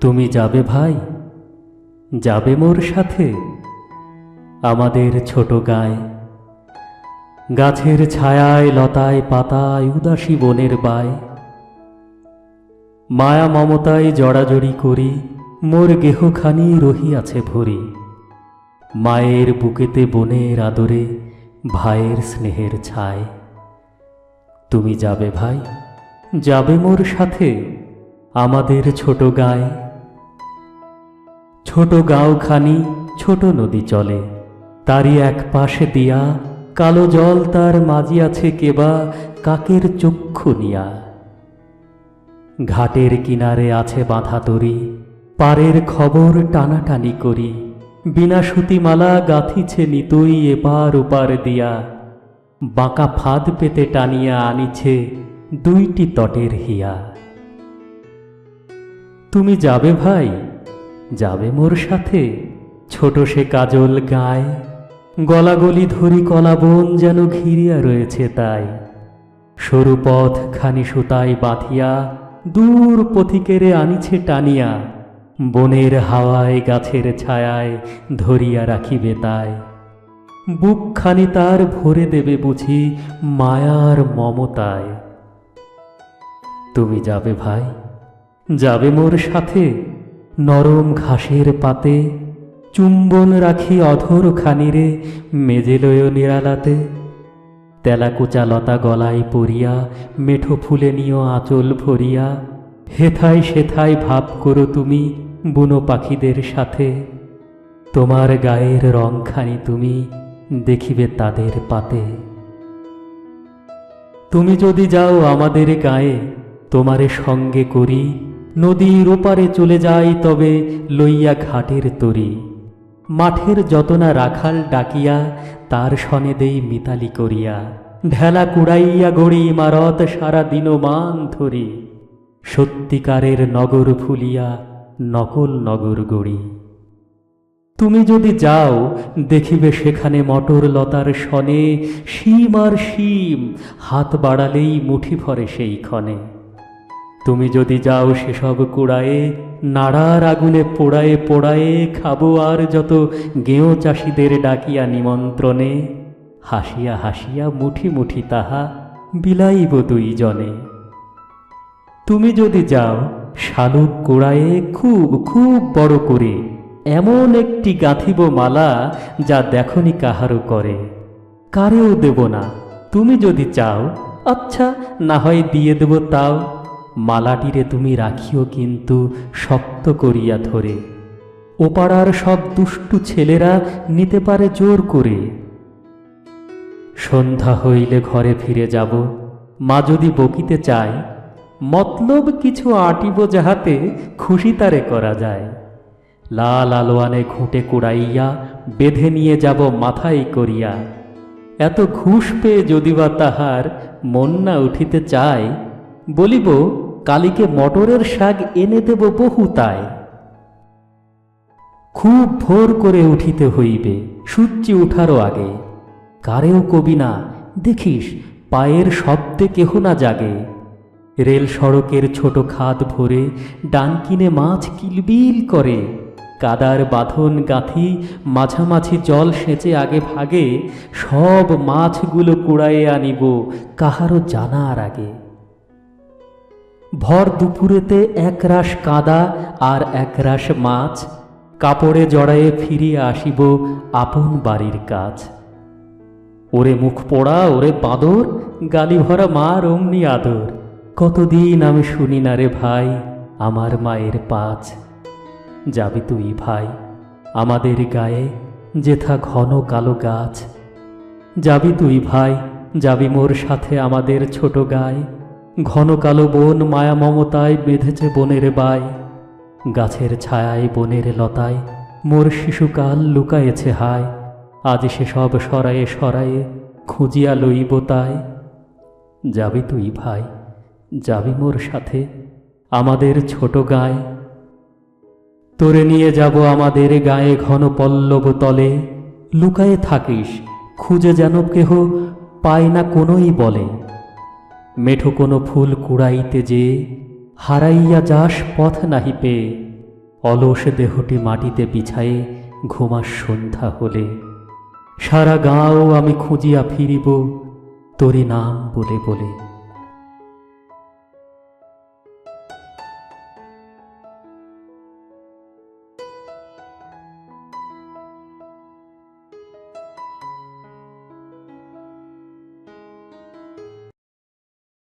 তুমি যাবে ভাই? যাবে মোর সাথে? আমাদের ছোট গায়ে। গাছের ছায়ায়, লতায়, পাতায়, উদাসী বনের বায়। মায়া মমতায় জড়াজড়ি করি, মোর গেহখানি রহিয়াছে ভরি। মায়ের বুকেতে বনের আদরে, ভাইয়ের স্নেহের ছায়। তুমি যাবে ভাই? যাবে মোর সাথে? আমাদের ছোট গায়ে। ছোট গাঁওখানি, ছোট নদী চলে। তারই এক পাশে দিয়া কালো জল তার মাজিয়াছে কেবা কাকের চক্ষু নিয়া। ঘাটের কিনারে আছে বাঁধা তরি, পারের খবর টানাটানি করি। বিনা সুতিমালা গাথিছে নিতুই এপার ওপার দিয়া। বাঁকা ফাঁদ পেতে টানিয়া আনিছে দুইটি তটের হিয়া। তুমি যাবে ভাই? যাবে মোর সাথে? ছোট সে কাজল গায়, গলাগলি ধরি কলাবন যেন ঘিরিয়া রয়েছে তাই। সরু পথ খানি সুতায় বাঁধিয়া, দূর পথিকেরে আনিছে টানিয়া, বনের হাওয়ায় গাছের ছায়ায় ধরিয়া রাখিবে তাই। বুকখানি তার ভরে দেবে বুঝি মায়ার মমতায়। তুমি যাবে ভাই? যাবে মোর সাথে? নরম ঘাসের পাতে, চুম্বন রাখি অধর খানিরে মেজে লয় নিরালাতে। তেলাকুচা লতা গলায় পরিয়া, মেঠো ফুলে নিও আঁচল ভরিয়া। হেথায় সেথায় ভাব করো তুমি বুনো পাখিদের সাথে। তোমার গায়ের রংখানি তুমি দেখিবে তাদের পাতে। তুমি যদি যাও আমাদের গায়ে, তোমারে সঙ্গে করি। নদীর ওপারে চলে যাই তবে লইয়া ঘাটের তরি। মাঠের যতনা রাখাল ডাকিয়া তার সনে দেই মিতালি করিয়া, ঢেলা কুড়াইয়া গড়ি ইমারত সারা দিনমান ধরি। সত্যিকারের নগর ফুলিয়া নকল নগর গড়ি। তুমি যদি যাও, দেখিবে সেখানে মটর লতার সনে শিম আর শিম, হাত বাড়ালেই মুঠি ভরে সেই ক্ষণে। তুমি যদি যাও সেসব কুড়ায়ে, নাড়ার আগুনে পোড়ায়ে পোড়ায়ে খাব আর যত গেঁয়ো চাষিদের ডাকিয়া নিমন্ত্রণে। হাসিয়া হাসিয়া মুঠি মুঠি তাহা বিলাইব দুইজনে। তুমি যদি যাও, শালুক কুড়ায়ে খুব খুব বড় করে, এমন একটি গাঁথিব মালা যা দেখনি কাহারও করে। কারেও দেব না। তুমি যদি চাও আচ্ছা না হয় দিয়ে দেব তাও। মালাটিরে তুমি রাখিও কিন্তু শক্ত করিয়া ধরে। ওপাড়ার সব দুষ্টু ছেলেরা নিতে পারে জোর করে। সন্ধ্যা হইলে ঘরে ফিরে যাব। মা যদি বকিতে চায়, মতলব কিছু আটিব যাহাতে খুশি তারে করা যায়। লাল আলোয়ানে ঘুঁটে কুড়াইয়া বেঁধে নিয়ে যাব মাথায় করিয়া। এত ঘুষ পেয়ে যদি বা তাহার মন না উঠিতে চায়, বলিব কালীকে মটরের শাক এনে দেব বহু তাই খুব ভোর করে উঠিতে হইবে, সূর্যি উঠারও আগে। কারেও কবি না, দেখিস, পায়ের শব্দে কেহ না জাগে। রেল সড়কের ছোট খাদ ভরে ডানকিনে মাছ কিলবিল করে। কাদার বাঁধন গাঁথি, মাঝামাঝি জল সেচে আগে ভাগে। সব মাছগুলো কুড়াইয়ে আনিব, কাহারও জানার আগে। ভর দুপুরেতে এক একরাশ কাদা আর এক একরাশ মাছ, কাপড়ে জড়ায়ে ফিরিয়া আসিব আপন বাড়ির কাজ ওরে মুখ পোড়া, ওরে বাঁদর, গালি ভরা মার অমনি আদর। কতদিন আমি শুনি না রে ভাই, আমার মায়ের পাঁচ যাবি তুই ভাই, আমাদের গায়ে যেথা ঘন কালো গাছ। যাবি তুই ভাই, যাবি মোর সাথে আমাদের ছোট গায়ে। ঘন কালো বন মায়া মমতায় বেঁধেছে বনের বাই। গাছের ছায়ায় বনের লতায় মোর শিশুকাল লুকায়েছে হায়। আজ সে সব সরায়ে সরায়ে খুঁজিয়া লইব তাই। যাবি তুই ভাই, যাবি মোর সাথে আমাদের ছোট গায়ে তোরে নিয়ে যাব আমাদের গায়ে ঘন পল্লব তলে। লুকায়ে থাকিস, খুঁজে যেন কেহ পায় না কোনোই বলে। মেঠো কোনো ফুল কুড়াইতে যে, হারাইয়া যাস পথ নাহি পেয়ে অলস দেহটি মাটিতে বিছায়ে ঘুমাস সন্ধ্যা হলে। সারা গাঁও আমি খুঁজিয়া ফিরিব, তোরি নাম বলে বলে।